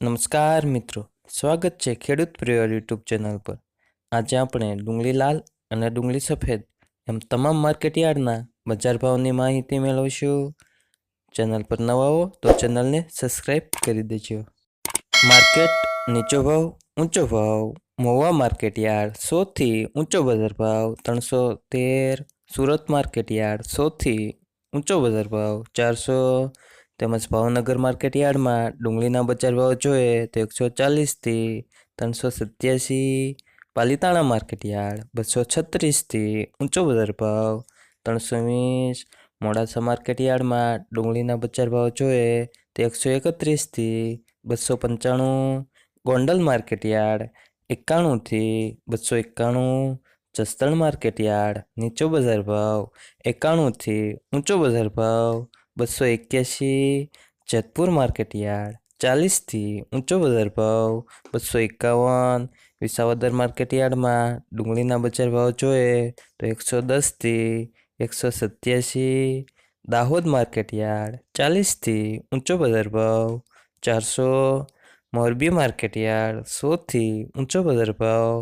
નમસ્કાર મિત્રો, સ્વાગત છે ખેડૂત પ્રિય યુટ્યુબ ચેનલ પર. આજે આપણે ડુંગળી લાલ અને ડુંગળી સફેદ એમ તમામ માર્કેટ યાર્ડના બજાર ભાવની માહિતી મેળવશું. ચેનલ પર નવા હો તો ચેનલને સબસ્ક્રાઈબ કરી દેજો. માર્કેટ નીચો ભાવ, ઊંચો ભાવ, મોવા માર્કેટયાર્ડ સોથી ઊંચો બજાર ભાવ ત્રણસો તેર, સુરત માર્કેટયાર્ડ સોથી ઊંચો બજાર ભાવ ચારસો તેમજ ભાવનગર માર્કેટ યાર્ડમાં ડુંગળીના બજાર ભાવ જોઈએ તો એકસો ચાલીસથી ત્રણસો સત્યાસી, પાલીતાણા માર્કેટ યાર્ડ બસો છત્રીસથી ઊંચો બજાર ભાવ ત્રણસો વીસ, મોડાસા માર્કેટ યાર્ડમાં ડુંગળીના બજાર ભાવ જોઈએ તો એકસો એકત્રીસથી બસો પંચાણું, ગોંડલ માર્કેટ યાર્ડ એકાણુંથી બસો એકાણું, જસદણ માર્કેટ યાર્ડ નીચો બજાર ભાવ એકાણુંથી ઊંચો બજાર ભાવ બસો એક્યાસી જેતપુર માર્કેટ યાર્ડ ચાલીસથી ઊંચો બજાર ભાવ બસો એકાવન વિસાવદર માર્કેટ યાર્ડમાં ડુંગળીના બજાર ભાવ જોઈએ તો એકસો દસથી એકસો સત્યાસી દાહોદ માર્કેટ યાર્ડ ચાલીસથી ઊંચો બજાર ભાવ, ચારસો મોરબી માર્કેટ યાર્ડ સોથી ઊંચો બજાર ભાવ,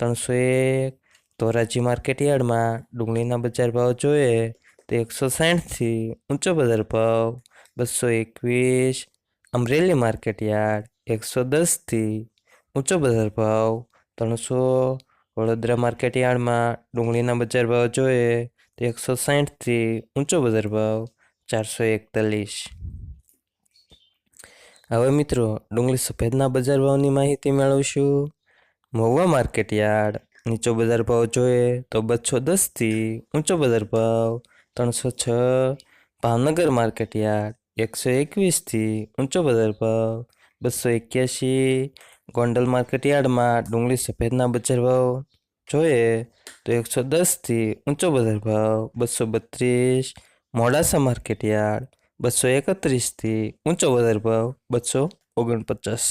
ત્રણસો એક ધોરાજી માર્કેટ યાર્ડમાં ડુંગળીના બજાર ભાવ જોઈએ તો એકસો સાઠથી ઊંચો બજાર ભાવ બસો એકવીસ અમરેલી માર્કેટ યાર્ડ એકસો દસથી ઊંચો બજાર ભાવ ત્રણસો વડોદરા માર્કેટ યાર્ડમાં ડુંગળીના બજાર ભાવ જોઈએ તો એકસો સાઠથી ઊંચો બજાર ભાવ ચારસો એકતાલીસ હવે મિત્રો ડુંગળી સફેદના બજાર ભાવની માહિતી મેળવશું મહુવા માર્કેટ યાર્ડ નીચો બજાર ભાવ જોઈએ તો બસો દસથી ઊંચો બજાર ભાવ ત્રણસો છ, ભાવનગર માર્કેટ યાર્ડ, એકસો એકવીસથી ઊંચો બજાર ભાવ, બસો એક્યાસી ગોંડલ માર્કેટ યાર્ડમાં ડુંગળી સફેદના બજાર ભાવ, જોઈએ તો એકસો દસથી ઊંચો બજાર ભાવ, બસો બત્રીસ, મોડાસા માર્કેટ યાર્ડ, બસો એકત્રીસથી ઊંચો બજાર ભાવ, બસો ઓગણપચાસ.